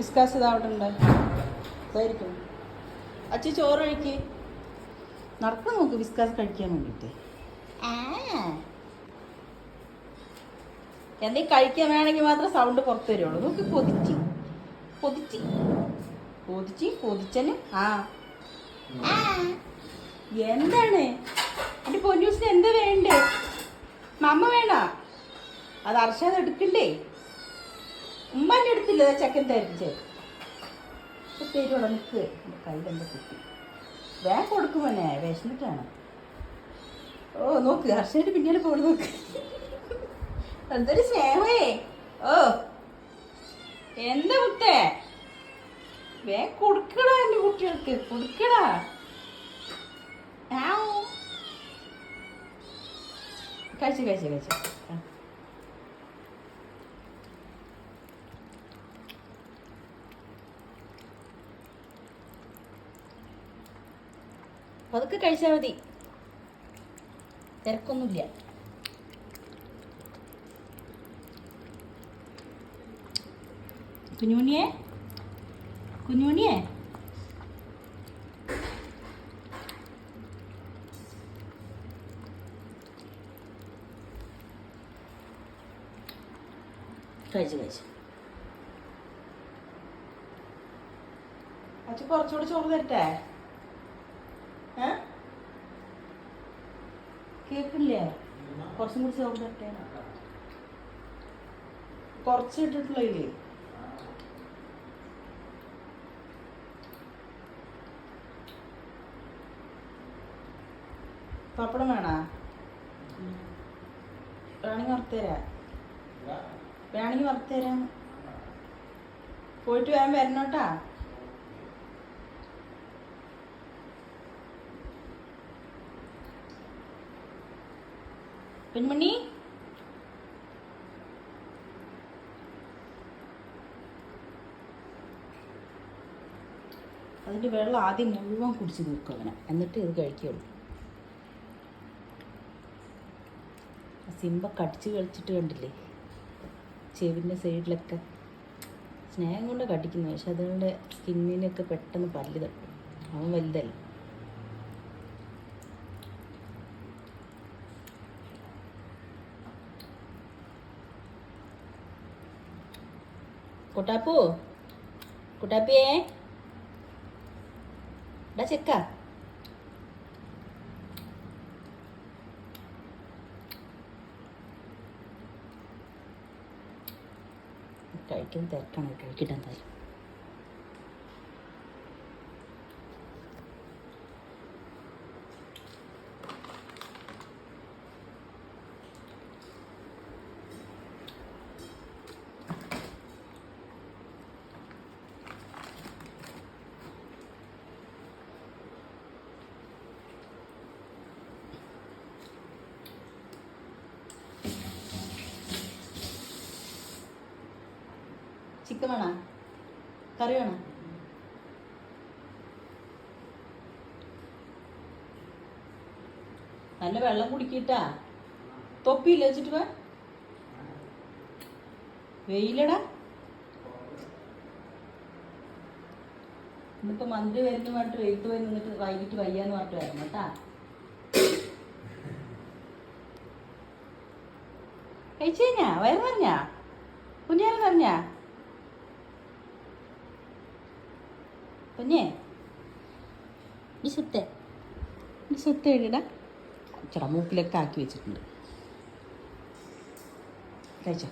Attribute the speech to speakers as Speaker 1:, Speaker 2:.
Speaker 1: ഇസ്കാസ് ഇതാ അവിടെ ഉണ്ട് ഇതായിരിക്കും. അച്ഛൻ ചോറ് കഴിക്ക്. നടക്കാൻ നോക്ക് വിസ്കാസ് കഴിക്കാൻ വേണ്ടിയിട്ട് എന്തെങ്കിലും കഴിക്കാൻ വേണമെങ്കിൽ മാത്രം സൗണ്ട് പുറത്തു വരുള്ളൂ. നോക്ക് പൊതിച്ച് പൊതിച്ച് പൊതിച്ച് പൊതിച്ചന് ആ. ആ. എന്താണ്? എന്റെ പൊന്നൂസിന് എന്താ വേണ്ടേ? മമ്മ വേണ? അത് അർഷാദ് എടുക്കണ്ടേ? ഉമ്മാന്റെ അടുത്തില്ല ചെക്കൻ തരിച്ചേ. തരുവാണോ നിൽക്ക് കയ്യിലെന്താ കുത്തി വേഗം കൊടുക്കും മോനെ വിശന്നിട്ടാണ്. ഓ നോക്ക് ഹർഷയുടെ പിന്നീട് പോണ് നോക്ക്. എന്തൊരു സ്നേഹമേ. ഓ എന്താ മുത്തേ വേഗം കൊടുക്കടാ എന്റെ കുട്ടികൾക്ക് കൊടുക്കടാ. കഴിച്ചു കഴിച്ചു കഴിച്ചു. പതുക്കെ കഴിച്ചാൽ മതി. തിരക്കൊന്നുമില്ല. കുഞ്ഞുണിയെ കുഞ്ഞുണിയെ കഴിച്ചു കഴിച്ചു. കുറച്ചുകൂടി ചോറ് തരട്ടെ? കേക്കില്ലേ? കുറച്ചും കൂടി ചോറ് തട്ടേ കുറച്ച് ഇട്ടിട്ടുള്ളേ പപ്പടം വേണോ? വേണമെങ്കിൽ വറുത്തരാ വേണമെങ്കിൽ വറുത്തുതരാം പോയിട്ട് വേഗം വരണോട്ടാ. പെൺമണി? അതിന്റെ വെള്ളം ആദ്യം മുഴുവൻ കുടിച്ച് തീർക്കും അവനെ. എന്നിട്ട് ഇത് കഴിക്കുള്ളൂ സിംബ കടിച്ച് കളിച്ചിട്ട് കണ്ടില്ലേ? ചെവിന്റെ സൈഡിലൊക്കെ സ്നേഹം കൊണ്ട് കടിക്കുന്നു. പക്ഷെ അതുകൊണ്ട് സ്കിന്നിനൊക്കെ പെട്ടെന്ന് പല്ല് തട്ടും. അവൻ വലുതല്ല. കുട്ടാപ്പു കുട്ടാപ്പിയേ ഡാ ചെക്ക കഴിക്കാൻ തിരക്കാണ് കഴിക്കട്ടെ എന്തായാലും Chicken വേണോ? കറി വേണോ? നല്ല വെള്ളം കുടിക്കിട്ടാ. തൊപ്പിയില്ല വെച്ചിട്ട് വേ വെയിലടാ. ഇന്നിപ്പോ മന്ത്രി വരുന്ന പറഞ്ഞിട്ട് വെയിലത്ത് പോയി നിന്നിട്ട് വൈകിട്ട് വയ്യാന്ന് പറഞ്ഞിട്ട് വരണം കേട്ടാ. കഴിച്ചു കഴിഞ്ഞാ? വയറ് പറഞ്ഞാ കുഞ്ഞാലും നിറഞ്ഞാ? കുഞ്ഞേ ഈ സുത്തെ. ഈ സുത്ത എഴുതിടാ. ചേട്ടാ മൂക്കിലൊക്കെ ആക്കി വെച്ചിട്ടുണ്ട്. കഴിച്ചോ?